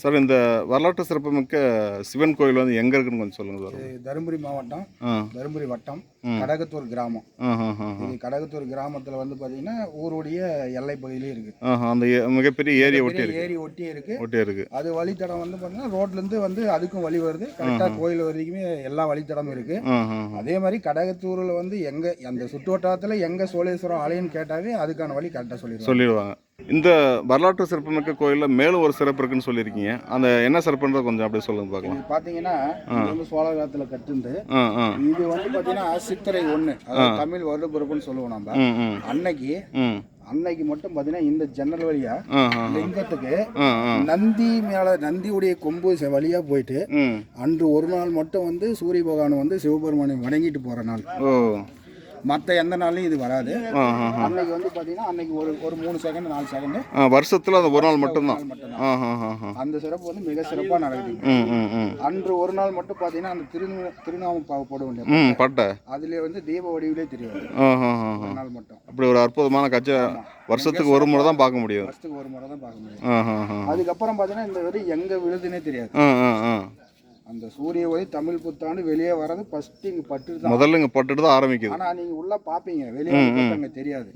Sir இந்த வரலாற்று சிறப்புமிக்க சிவன் கோயில் வந்து எங்கே இருக்குன்னு கொஞ்சம் சொல்லுங்கள் சார். தருமபுரி மாவட்டம் தருமபுரி வட்டம். கடகத்தூர் கிராமம். இது கடகத்தூர் கிராமத்தில் வந்து பார்த்தீங்கன்னா ஊருடைய எல்லை பகுதியிலே இருக்கு. அந்த மிகப்பெரிய ஏரியா ஒட்டி ஏரி ஒட்டியே இருக்கு. ஒட்டி இருக்கு. அது வழித்தடம் வந்து பார்த்தீங்கன்னா ரோட்லேருந்து வந்து அதுக்கும் வழி வருது. கரெக்டாக கோயில் வரைக்குமே எல்லா வழித்தடமும் இருக்கு. அதே மாதிரி கடகத்தூரில் வந்து எங்கே அந்த சுற்று வட்டாரத்தில் எங்கே சோழேஸ்வரம் ஆலயம்னு கேட்டாவே அதுக்கான வழி கரெக்டாக சொல்லிடுவாங்க. சொல்லிடுவாங்க. இந்த வரலாற்று சிறப்புமிக்க கோயிலில் மேலும் ஒரு சிறப்பு இருக்குன்னு சொல்லியிருக்கீங்க. அந்த என்ன சிறப்புன்றதை கொஞ்சம் அப்படியே சொல்லுங்க பார்க்கலாம். பார்த்தீங்கன்னா இது வந்து சோழ காலத்தில் ஆ இது வந்து பார்த்தீங்கன்னா சித்திரை ஒன்று தமிழ் வருட பிறப்புன்னு சொல்லுவோம் நம்ம அன்னைக்கு அன்னைக்கு மட்டும் பார்த்தீங்கன்னா இந்த ஜன்னல் வழியா லிங்கத்துக்கு நந்தி மேல நந்தியுடைய கொம்பு வழியா போயிட்டு அன்று ஒரு நாள் மட்டும் வந்து சூரிய பகவான் வந்து சிவபெருமானை வணங்கிட்டு போற நாள். மற்ற எந்த நாள்லையும் இது வராது. அன்னைக்கு வந்து பார்த்தீங்கன்னா அன்னைக்கு ஒரு ஒரு மூணு செகண்ட் நாலு செகண்ட் வருஷத்தில் அந்த ஒரு நாள் மட்டும்தான். மட்டும்தான். ஆ ஆ ஆ ஆ. அந்த சிறப்பு வந்து மிக சிறப்பாக நடக்குது. அன்று ஒரு நாள் மட்டும் பார்த்தீங்கன்னா அந்த திரு திருநாமம் வேண்டிய பட்டை. அதுல வந்து தீப வடிவிலே ஒரு நாள் மட்டும். அப்படி ஒரு அற்புதமான காட்சி வருஷத்துக்கு ஒரு முறை தான் பார்க்க முடியும். வருஷத்துக்கு ஒரு முறை தான் பார்க்க முடியும். அதுக்கப்புறம் பார்த்தீங்கன்னா இந்த வரி எங்க விழுதுன்னே தெரியாது. அந்த சூரிய ஒளி தமிழ் புத்தாண்டு வெளியே வர்றது ஃபர்ஸ்ட் இங்க பட்டு தான் முதல்ல இங்கே பட்டுட்டு தான் ஆரம்பிக்குது. ஆனா நீங்க உள்ள பாப்பீங்க. வெளியே அங்க தெரியாது.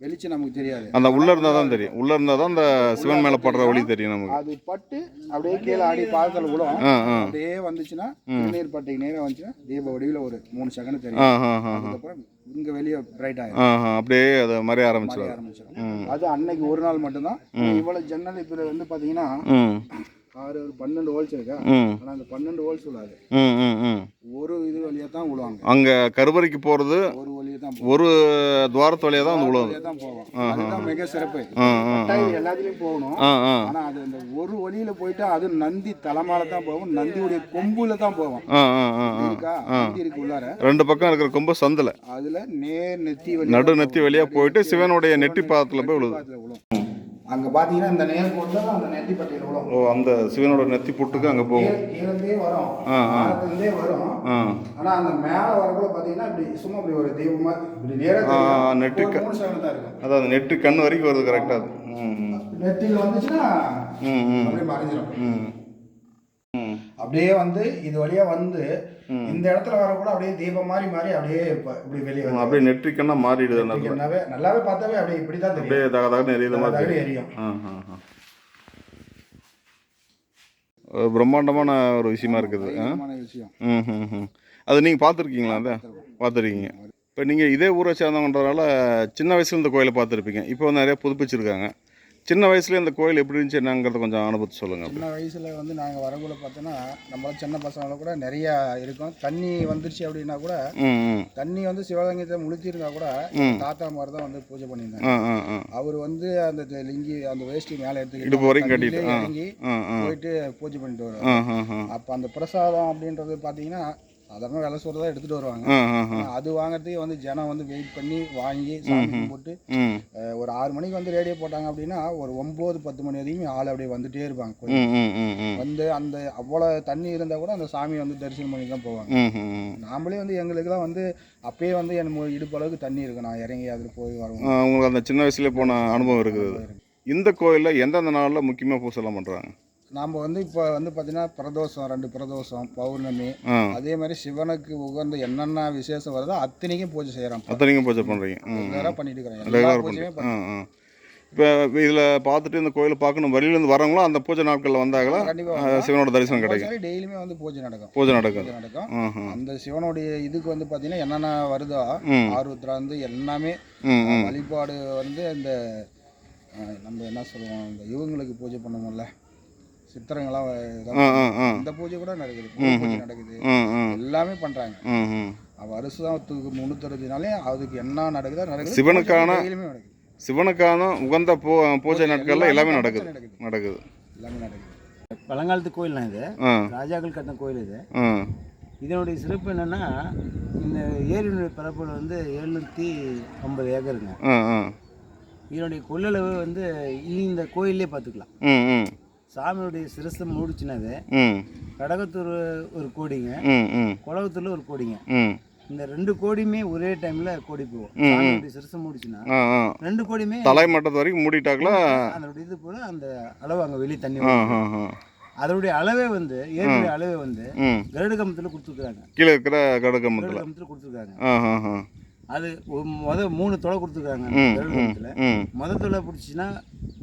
வெளிச்சம் நமக்கு தெரியாது. அந்த உள்ள இருந்தால் தான் தெரியும். உள்ள இருந்தால் தான் அந்த சிவன் மேலே படுற ஒளி தெரியும். நமக்கு. அது பட்டு அப்படியே கீழே ஆடி பாதத்தில் ஆ அப்படியே வந்துச்சுன்னா நீர் பட்டைக்கு நேரம் வந்துச்சுன்னா தீப வடிவில் ஒரு மூணு செகண்ட் தெரியும். அதுக்கப்புறம் இங்க வெளியே பிரைட் ஆயிடும் ஆ ஆ அப்படியே அதை மறைய ஆரம்பிச்சிடும் அது அன்னைக்கு ஒரு நாள் மட்டும்தான். இவ்வளவு ஜன்னல் இதுல வந்து பாத்தீங்கன்னா ஆறு ஒரு பன்னெண்டு ஹோல்ஸ் இருக்கா? ம். ஆனா அந்த பன்னெண்டு ஹோல்ஸ் விழாது ஒரு இது வழியா தான் விழுவாங்க அங்கே கருவறைக்கு போகிறது ஒரு வழியா தான் ஒரு துவாரத்து வழியாக தான் வந்து வழியா தான் போகும். அதுதான் மிக சிறப்பு. எல்லாத்துலயும் போகணும். ஆனா அது இந்த ஒரு வழியில போயிட்டு அது நந்தி தலைமால தான் போகும். நந்தியுடைய கொம்புல தான் ஆ இருக்கா? உள்ளார. ரெண்டு பக்கம் இருக்கிற கொம்பு சந்தில். அதுல நேர் நெத்தி நடு நெத்தி வழியாக போயிட்டு சிவனுடைய நெட்டி பாதத்தில் போய் விழுது அங்க பாத்தீங்கன்னா இந்த நேர் போட்டு தான் அந்த நெத்தி பட்டியல விழும். ஓ அந்த சிவனோட நெத்தி புட்டுக்கு அங்கே போகும். கீழே வரும். இருந்தே வரும். ஆ. ஆனா அந்த மேல வரக்குள்ள பாத்தீங்கன்னா இப்படி சும்மா இப்படி ஒரு தெய்வமா இப்படி நேரா ஆ, தெரியும். நெட்டுக்கு. ஒரு மூணு செகண்ட் தான் இருக்கும். அதாவது நெட்டு கண் வரைக்கும் வருது கரெக்டாக நெத்தியில் வந்துச்சுன்னா ம் ம். அப்படியே மறைஞ்சிடும் ம். ம். அப்படியே வந்து இது வழியா வந்து இந்த இடத்துல வர கூட அப்படியே தீபம் மாதிரி மாதிரி அப்படியே இப்ப இப்படி வெளியே வந்து அப்படியே நெற்றிக்கண்ணா மாறிடுது. நல்லாவே நல்லாவே பார்த்தாவே அப்படியே இப்படி தான் தெரியும். அப்படியே தக தகன்னு எரியுது மாதிரி. எரியும். ஆ ஆ ஆ. ஒரு பிரம்மாண்டமான ஒரு விஷயமா இருக்குது. விஷயம். ம் ம் ம். அது நீங்கள் பார்த்துருக்கீங்களா அதை பார்த்துருக்கீங்க. இப்போ நீங்கள் இதே ஊரை சேர்ந்தவங்கன்றதால சின்ன வயசுல இந்த கோயிலை பார்த்துருப்பீங்க. இப்போ வந்து நிறைய புதுப்பிச்சிருக்காங்க. சின்ன வயசுல இந்த கோயில் எப்படி இருந்துச்சு என்னங்கிறத கொஞ்சம் அனுபவத்தை சொல்லுங்கள் சின்ன வயசுல வந்து நாங்க வரக்குள்ள பார்த்தோன்னா நம்மள சின்ன பசங்கள கூட நிறைய இருக்கும். தண்ணி வந்துருச்சு அப்படின்னா கூட தண்ணி வந்து சிவகங்கத்தை முழுத்திருந்தா கூட. தாத்தா மாதிரி தான் வந்து பூஜை பண்ணியிருந்தாங்க அவர் வந்து அந்த லிங்கி அந்த வேஷ்டி மேலே இடுப்பு வரைக்கும் எடுத்துக்கிட்டு கட்டிட்டு. இறங்கி போயிட்டு பூஜை பண்ணிட்டு வருவார். அப்போ அந்த பிரசாதம் அப்படின்றது பார்த்தீங்கன்னா சாதாரண விலை சோறு தான் எடுத்துட்டு வருவாங்க. அது வாங்குறதுக்கு வந்து ஜனம் வந்து வெயிட் பண்ணி வாங்கி சாமி அஹ், ஒரு ஆறு மணிக்கு வந்து ரேடியோ போட்டாங்க அப்படின்னா ஒரு ஒம்பது பத்து மணி வரைக்கும் ஆள் அப்படியே வந்துட்டே இருப்பாங்க வந்து அந்த அவ்வளோ தண்ணி இருந்தால் கூட அந்த சாமியை வந்து தரிசனம் பண்ணி தான் போவாங்க. நாமளே வந்து எங்களுக்குலாம் வந்து அப்பயே வந்து எனக்கு இடுப்பு அளவுக்கு தண்ணி இருக்கு. நான் இறங்கி அதில் போய் வருவோம் உங்களுக்கு அந்த சின்ன வயசுலேயே போன அனுபவம் இருக்குது. இந்த கோயிலில் எந்தெந்த நாளில் முக்கியமாக பூசெல்லாம் பண்ணுறாங்க நாம் வந்து இப்போ வந்து பார்த்தீங்கன்னா பிரதோஷம் ரெண்டு பிரதோஷம் பௌர்ணமி அதே மாதிரி சிவனுக்கு உகந்த என்னென்ன விசேஷம் வருதோ அத்தனைக்கும் பூஜை செய்கிறோம் அத்தனைக்கும் பூஜை பண்ணுறீங்க ரெகுலராக பண்ணிட்டு இருக்கிறோம் எல்லா பூஜையுமே இப்போ இதில் பார்த்துட்டு இந்த கோயிலை பார்க்கணும் வெளியிலேருந்து வரவங்களும் அந்த பூஜை நாட்களில் வந்தாங்களா? சிவனோட தரிசனம் கிடைக்கும் டெய்லியுமே வந்து பூஜை நடக்கும். பூஜை நடக்கும். நடக்கும். அந்த சிவனுடைய இதுக்கு வந்து பார்த்தீங்கன்னா என்னென்ன வருதோ. ஆர்வத்தில் வந்து எல்லாமே வழிபாடு வந்து இந்த நம்ம என்ன சொல்லுவோம் இந்த இவங்களுக்கு பூஜை பண்ணுவோம்ல. சித்திரங்களாம் இந்த பூஜை கூட நடக்குது பூஜை நடக்குது. எல்லாமே பண்றாங்க. வருஷத்துக்கு முந்நூற்றறுபது நாளே அதுக்கு என்ன நடக்குதோ நடக்குது. சிவனுக்கான- சிவனுக்கான உகந்த பூ பூஜை நாட்களில் எல்லாமே நடக்குது. நடக்குது. நடக்குது. எல்லாமே நடக்குது. பழங்காலத்து கோயில்னா இது? ஆ. ராஜாக்கள் கட்டின கோயில் இது. இதனுடைய சிறப்பு என்னென்னா இந்த ஏரியினுடைய பரப்பளவு வந்து எழுநூற்றி ஐம்பது ஏக்கருங்க. இதனுடைய கொள்ளளவு வந்து இந்த கோயிலே பார்த்துக்கலாம் சாமியுடைய சிரசை மூடிச்சுனாவே ம். கடகத்தூர் ஒரு கோடிங்க. குளவத்தூரில் ஒரு கோடிங்க. இந்த ரெண்டு கோடியுமே ஒரே டைம்ல கோடி போகும். ம், ம். சாமியுடைய சிரசு மூடிச்சுன்னா ரெண்டு கோடியுமே தலை மட்டத்து வரைக்கும் மூடிட்டாக்கல அதோட இது போல அந்த அளவு அங்க வெளியே தண்ணி அதோடைய அளவே வந்து ஏரியுடைய அளவே வந்து கருட கம்பத்தில் கொடுத்துருக்காங்க கீழே இருக்கிற கருட கம்பத்தில் கொடுத்துருக்காங்க அது ஒரு முத மூணு தொலை கொடுத்துருக்காங்க ம் கருட ம் கம்பத்தில் ம். முத தொலை பிடிச்சின்னா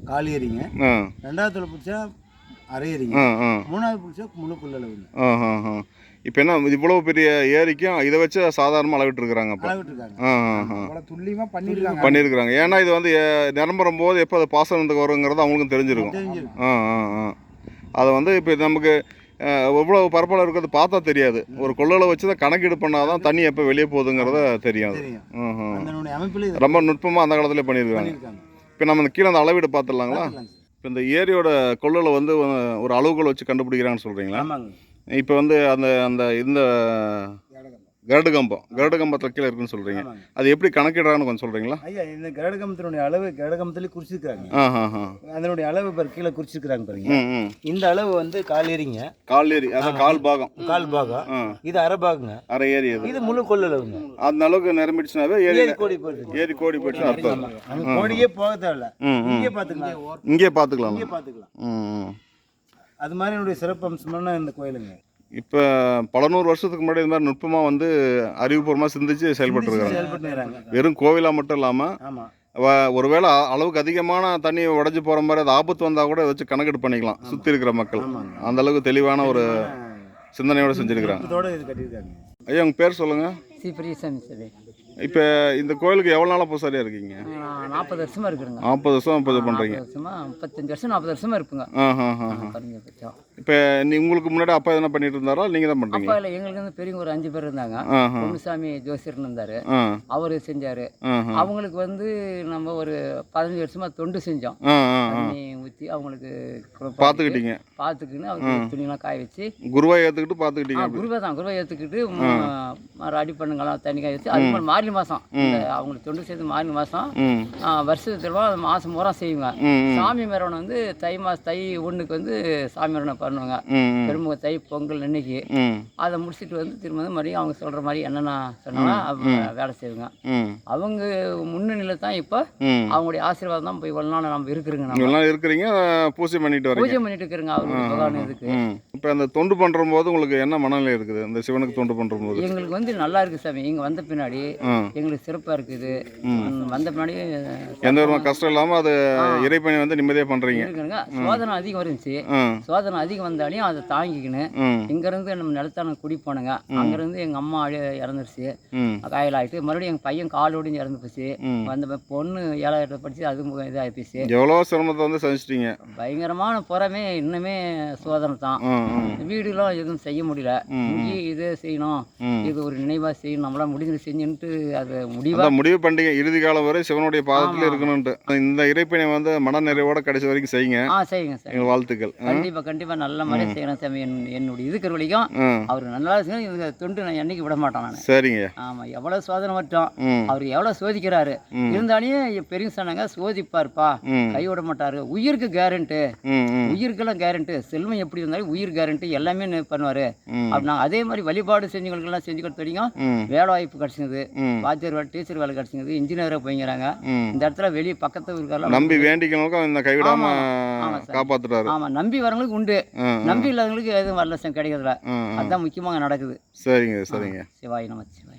காலி ஏறிங்க. ஆ. ரெண்டாவது தொலை பிடிச்சா அரை ஆ மூணாவது பிடிச்சா ஆ ஆ இப்போ என்ன இவ்வளோ பெரிய ஏரிக்கும் இதை வச்சு சாதாரணமாக அளவிட்டு இருக்கிறாங்க துல்லியமாக பண்ணியிருக்காங்க. பண்ணியிருக்கிறாங்க. ஏன்னா இது வந்து நிரம்புறம் போது எப்போ அது பாசனத்துக்கு வருங்கிறது அவங்களுக்கும் தெரிஞ்சிருக்கும். தெரிஞ்சிருக்கு ஆ ஆ ஆ. அதை வந்து இப்போ நமக்கு அஹ், எவ்வளவு பரப்பளவு இருக்கிறது பார்த்தா தெரியாது. ஒரு கொள்ளலை வச்சு தான் கணக்கீடு பண்ணால் தான் தண்ணி எப்போ வெளியே போகுதுங்கிறத தெரியும் ரொம்ப நுட்பமாக அந்த காலத்துல பண்ணியிருக்காங்க. இப்போ நம்ம இந்த கீழே அந்த அளவீடு பார்த்துடலாங்களா. இப்போ இந்த ஏரியோட கொள்ளலை வந்து ஒரு அளவுகோல் வச்சு கண்டுபிடிக்கிறாங்கன்னு சொல்கிறீங்களா இப்போ வந்து அந்த அந்த இந்த கரடு கம்பம் கரடு கம்பத்தில் கீழே இருக்குன்னு சொல்கிறீங்க அது எப்படி கணக்கிடுறான்னு கொஞ்சம் சொல்கிறீங்களா ஐயா இந்த கரடகமத்தினுடைய அளவு கரடகமத்திலே குறிச்சிருக்காங்க ஆ ஆ ஆ. அதனுடைய அளவு பாரு கீழே குறிச்சிருக்காங்க பாருங்க. இந்த அளவு வந்து கால் ஏறிங்க. கால் ஏரி அதான் கால் பாகம். கால் பாகம். இது அரை பாகுங்க. அரை ஏரி இது முழு கொள்ளளவுங்க. அந்த அளவுக்கு நிரம்பிடுச்சுனாவே ஏரி ஏழு கோடி போயிருக்கு ஏரி கோடி போயிடுச்சுன்னு அர்த்தம். கோடியே போக தேவையில்ல. இங்கே பார்த்துக்கலாம். இங்கே பார்த்துக்கலாம். இங்கே பார்த்துக்கலாம். அது மாதிரி என்னுடைய சிறப்பு அம்சமான இந்த கோயிலுங்க. இப்போ பல நூறு வருஷத்துக்கு முன்னாடி இந்த மாதிரி நுட்பமாக வந்து அறிவுபூர்வமாக சிந்திச்சு செயல்பட்டுருக்காங்க வெறும் கோவிலாக மட்டும் இல்லாமல் ஆமா. ஒருவேளை அளவுக்கு அதிகமான தண்ணி உடஞ்சி போகிற மாதிரி அது ஆபத்து வந்தால் கூட இதை வச்சு கணக்கெடு பண்ணிக்கலாம். சுற்றி இருக்கிற மக்கள். அந்த அளவுக்கு தெளிவான ஒரு சிந்தனையோடு செஞ்சுருக்கிறாங்க. இது ஐயா உங்கள் பேர் சொல்லுங்கள் இப்போ இந்த கோயிலுக்கு எவ்வளோ நாளாக பூசாரியாக இருக்கீங்க? நாற்பது வருஷமா இருக்கிறேங்க நாற்பது வருஷம் பூஜை பண்ணுறீங்க நாற்பது வருஷமா முப்பத்தஞ்சு வருஷம் நாற்பது வருஷமா இருப்புங்க ஆ ஆ ஆ இப்போ நீ உங்களுக்கு முன்னாடி அப்பா எதனா பண்ணிட்டு இருந்தாரா நீங்கள் தான் பண்ணுறீங்க அப்பா இல்லை எங்களுக்கு வந்து பெரியவங்க ஒரு அஞ்சு பேர் இருந்தாங்க. பொன்னுசாமி ஜோசியர்னு இருந்தாரு. அவர் செஞ்சாரு. அவங்களுக்கு வந்து நம்ம ஒரு பதினஞ்சு வருஷமா தொண்டு செஞ்சோம். தண்ணி ஊற்றி அவங்களுக்கு குளிப்பாட்டி, பார்த்துக்கிட்டீங்க பார்த்துக்கின்னு அவருக்கு துணியெல்லாம் காய வச்சு. குருவாய் ஏற்றுக்கிட்டு பார்த்துக்கிட்டீங்க குருவை தான் குருவை ஏற்றுக்கிட்டு அடி பண்ணுங்களாம் தண்ணி காய வச்சு. அது மாதிரி மார்கழி மாதம் அவங்களுக்கு தொண்டு செய்து மார்கழி மாதம் வருஷத்துல மாதம் பூரா செய்வாங்க. சாமி மெரவனை வந்து தை மாதம் தை ஒன்றுக்கு வந்து சாமி மெரவனை பண்ணுவாங்க. பெருமுக தை பொங்கல் அன்னைக்கு. அதை முடிச்சிட்டு வந்து திரும்ப வந்து மறுபடியும் அவங்க சொல்கிற மாதிரி என்னென்ன சொன்னாலும் அவங்க வேலை செய்வாங்க. அவங்க முன்னணியில் தான் இப்போ அவங்களுடைய ஆசீர்வாதம் தான் போய் இவ்வளோ நாள் நம்ம இருக்கிறோங்க நம்ம. இருக்கிறீங்க பூஜை பண்ணிட்டு வரீங்க. பூஜை பண்ணிட்டு இருக்கிறோங்க அவருடைய பகவான் இதுக்கு. ம். இப்போ அந்த தொண்டு பண்ணுற போது உங்களுக்கு என்ன மனநிலை இருக்குது? இந்த சிவனுக்கு தொண்டு பண்ணுற போது எங்களுக்கு வந்து நல்லா இருக்கு சாமி. இங்கே வந்த பின்னாடி எங்களுக்கு சிறப்பாக இருக்குது. வந்த பின்னாடி எந்த விதமான கஷ்டம் இல்லாமல் அது இறைப்பணி வந்து நிம்மதியாக பண்ணுறீங்க சோதனை அதிகம் இருந்துச்சு. சோதனை அதிகம் வந்தாலையும் அதை தாங்கிக்கின்னு ம். இங்கேருந்து நம்ம நிலத்தான குடி போனோங்க. அங்கேருந்து எங்கள் அம்மா இறந்துருச்சு. காயலாயிட்டு மறுபடியும் எங்கள் பையன் கால் ஒடிஞ்சு இறந்து போச்சு. அந்த பொண்ணு ஏழாயிரத்தை படிச்சு அது இதாகி போச்சு எவ்வளோ சிரமத்தை வந்து சகிச்சிட்டீங்க பயங்கரமான புறமே இன்னுமே சோதனை தான். வீடுலாம் எதுவும் செய்ய முடியல. ம். இங்கேயே இது செய்யணும். இது ஒரு நினைவாக செய்யணும். நம்மளால் முடிஞ்சது செஞ்சுன்ட்டு அது முடிவாக முடிவு பண்ணிட்டீங்க இறுதி காலம் வரை சிவனுடைய பாதத்தில் இருக்கணும்ட்டு இந்த இறைப்பணி வந்து மன நிறைவோட கடைசி வரைக்கும் செய்யுங்க. ஆ செய்யுங்க சார். எங்கள் வாழ்த்துக்கள்? கண்டிப்பாக கண்டிப்பாக நல்ல மாதிரியே செய்யணும் சாமி. என் என்னுடைய இதுக்கிற வரைக்கும் ம். அவர் நல்லா செய்யணும். இது தொண்டு நான் என்னைக்கு விட மாட்டேன் நான். சரிங்க. ஆமாம் எவ்வளோ சோதனை மட்டும் அவர் எவ்வளோ சோதிக்கிறாரு. ம். இருந்தாலும் பெரிய சொன்னாங்க சோதிப்பார்ப்பா. ம். கை விட மாட்டாரு. உயிருக்கு கேரண்ட்டு உயிருக்கெல்லாம் கேரண்ட்டு செல்வம் எப்படி இருந்தாலும் உயிர் கேரண்ட்டு எல்லாமே பண்ணுவாரு. அப்படின்னா அதே மாதிரி வழிபாடு செஞ்சவங்களுக்கெல்லாம் செஞ்சு கொடுத்த வரைக்கும் வேலை வாய்ப்பு கிடச்சிங்குது ம். வாத்தியார் வேலை டீச்சர் வேலை கிடச்சிங்குது இன்ஜினியராக போய்ங்கிறாங்க. இந்த இடத்துல வெளியே பக்கத்து ஊருக்கெல்லாம் நம்பி வேண்டிக்கணும் இந்த கைவிடாம ஆமா, ஆமா. காப்பாத்துறாரு. ஆமாம் நம்பி வரவங்களுக்கு உண்டு. நம்பி இல்லாதவங்களுக்கு எதுவும் வரல சார் கிடைக்கிறதுல. அதுதான் முக்கியமாக நடக்குது. சரிங்க சரிங்க. சிவாய் நம சிவாய்